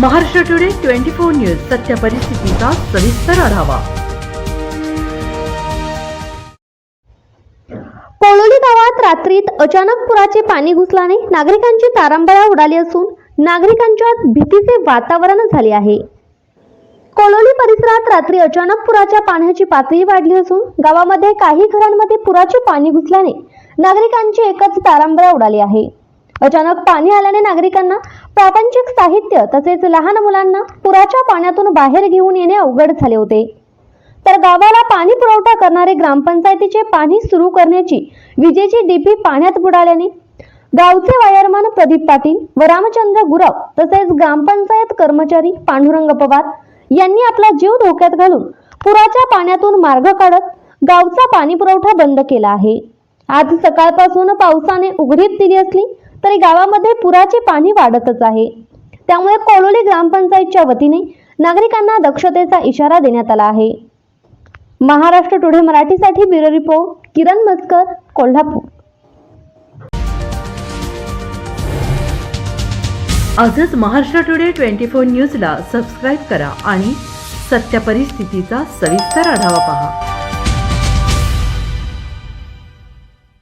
Maharashtra today twenty four news सत्य परिस्थितीचा सविस्तर आढावा. कोळोली गावात रात्रीत अचानक पुराचे पाणी घुसल्याने नागरिकांची तारांबळा उडाली असून नागरिकांच्या भीतीचे वातावरण झाले आहे. कोळोली परिसरात रात्री अचानक पुराच्या पाण्याची पातळी वाढली असून गावामध्ये काही घरांमध्ये पुराचे पाणी घुसल्याने नागरिकांची एकच तारांबळा उडाली आहे. अचानक पाणी आल्याने नागरिकांना प्रापंचिक साहित्य तसेच लहान मुलांना पुराच्या पाण्यातून बाहेर घेऊन येणे अवघड झाले होते. तर गावाला पाणी पुरवठा करणारे ग्रामपंचायतीचे पाणी सुरू करण्याची विजेची डीपी पाण्यात बुडाल्याने गावचे वायरमन प्रदीप पाटील व रामचंद्र गुरव तसेच ग्रामपंचायत कर्मचारी पांडुरंग पवार यांनी आपला जीव धोक्यात घालून पुराच्या पाण्यातून मार्ग काढत गावचा पाणी पुरवठा बंद केला आहे. आज सकाळपासून पावसाने उघडीप दिली असली तरी गावामध्ये पुराचे पाणी वाढतच आहे. त्यामुळे कोलोली ग्रामपंचायतच्या वतीने नागरिकांना दक्षतेचा इशारा देण्यात आला आहे. महाराष्ट्र टुडे मराठीसाठी ब्युरो रिपोर्ट किरण मस्कर कोल्हापूर. आजच महाराष्ट्र टुडे ट्वेंटी फोर न्यूजला सबस्क्राईब करा आणि सत्य परिस्थितीचा सविस्तर आढावा पहा.